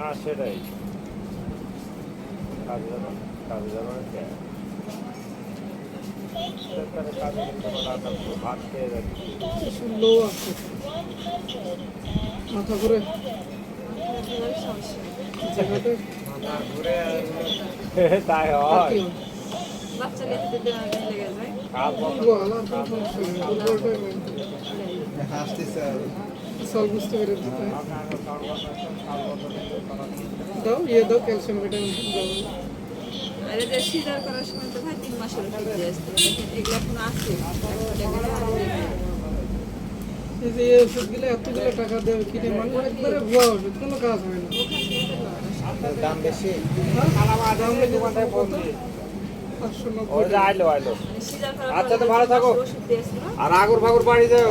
না সেটাই। কাজে যাবেন যাবেন মাথা ঘুরে। তাই হয়। হয়? বাচ্চা দিতে যায়। বুঝতে পেরে দিতে দাও ইয়ে দাও ক্যালসিয়াম ভিটামিন দাও। আর এটা সিজার করার সময় তো ভাই তিন মাসের ওষুধ দিয়ে আসতে এগুলো এখন আছে এই যে এই ওষুধগুলো এতগুলো টাকা দেবে কিনে মানে একবারে ভুয়া ওষুধ কোনো কাজ হয় না। দাম বেশি? হ্যাঁ? দাম বলছি। যে মানে আচ্ছা, তো ভালো থাকো। আর আগুর ফাগুর বাড়ি যাও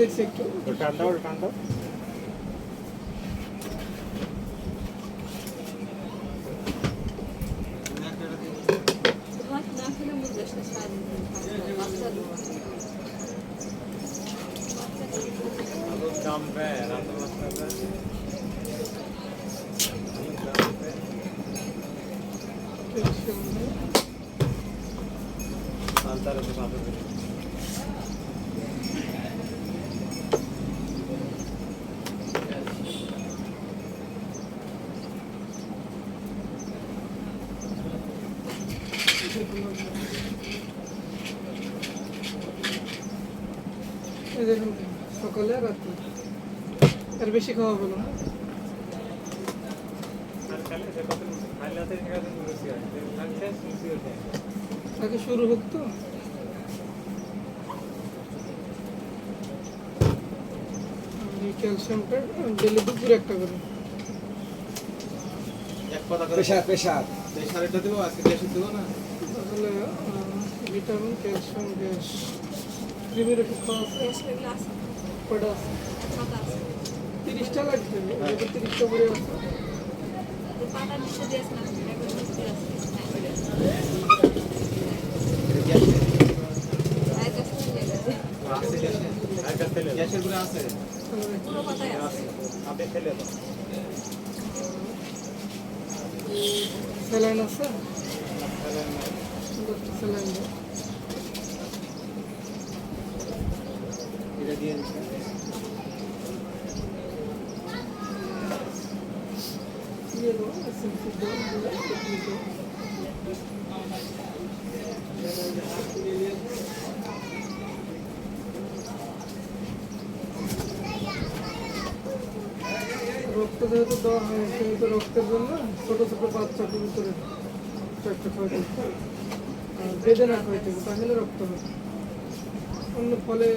দেখছি একটু টান দাও টান দাও ভাত না খেলে বুঝতে দেখুন, সকালে আর রাত্রে এর বেশি খাওয়া হলো না আগে শুরু হোক তো। আর ক্যালসিয়ামটা ডেলি দুপুরে একটা করে। এক কথা করে প্রেশার প্রেশার প্রেশার। এটা দেবো আজকে বেশি দেবো না? তাহলে ভিটামিন ক্যালসিয়াম গ্যাস। ওষুধ খাওয়া আছে? এগুলো আছে তিরিশটা লাগবে তিরিশটা করে আছে গ্যাসেরগুলো আছে পুরো পাতায় আছে আপনি ফেলে দাও স্যালাইন আছে দশটা স্যালাইন রক্ত যেহেতু দেওয়া হয় সেহেতু রক্তের জন্য ছোট ছোট বাচ্চাকে ভিতরে একটা খাওয়াতে হবে। আর বেদনা খাওয়াতে হবে তাহলে রক্ত হবে অন্য ফলে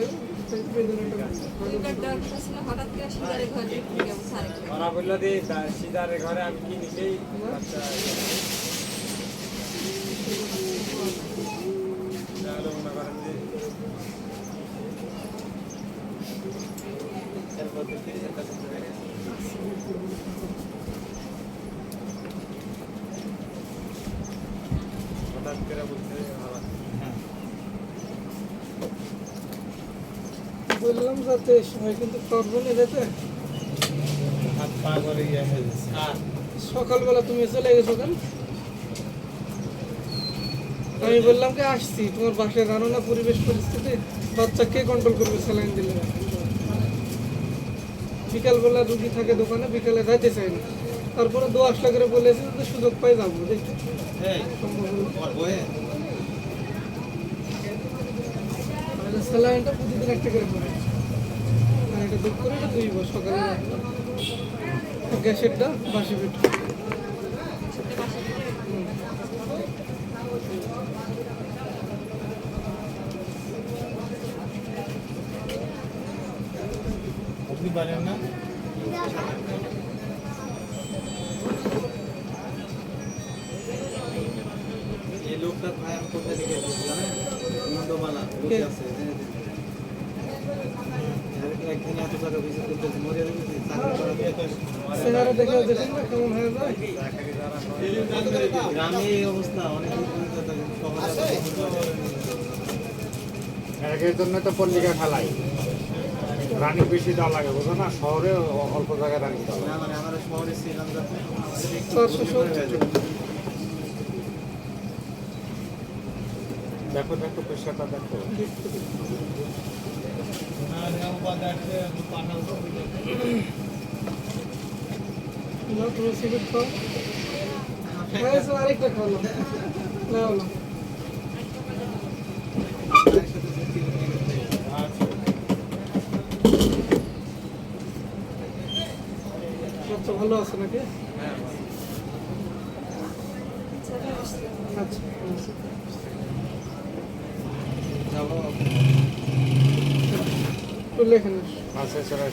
ওরা বলল যে সিদারের ঘরে আমি কি মনে করেন যে হঠাৎ করে বলছে ভালো হ্যাঁ বললাম যাতে সময় কিন্তু করব না যাতে হাত পা করে ইয়ে হয়ে সকালবেলা তুমি চলে গেছো কেন? আমি বললাম কি আসছি তোমার বাসায় জানো না পরিবেশ পরিস্থিতি। বাচ্চা কে কন্ট্রোল করবে স্যালাইন দিলে। বিকালবেলা রুগী থাকে দোকানে বিকালে যাইতে চাই না। তারপরে দু আসলা করে বলেছে সুযোগ পাই যাব দেখি। সম্ভব স্যালাইনটা প্রতিদিন একটা করে পড়ে। আর এটা দুধ করে এটা দুই বার সকালে গ্যাসেরটা বাসি পেট। পারেন না? লোকটা ভাই আমি কোথা থেকে জানেন? নন্দমালা আছে। গ্রামে এই অবস্থা অনেক এর জন্য তো পল্লিকা খেলাই। রানী বেশি দেওয়া লাগে বুঝো না? শহরে অল্প জায়গায় রানী দেওয়া মানে দেখো দেখো পেশাটা দেখো। আরেকটা খাও না না না একসাথে ভর্তি করে নিয়ে গেছে। বাচ্চা ভালো আছে নাকি আচ্ছা যাব লেখেন আচ্ছা সেটা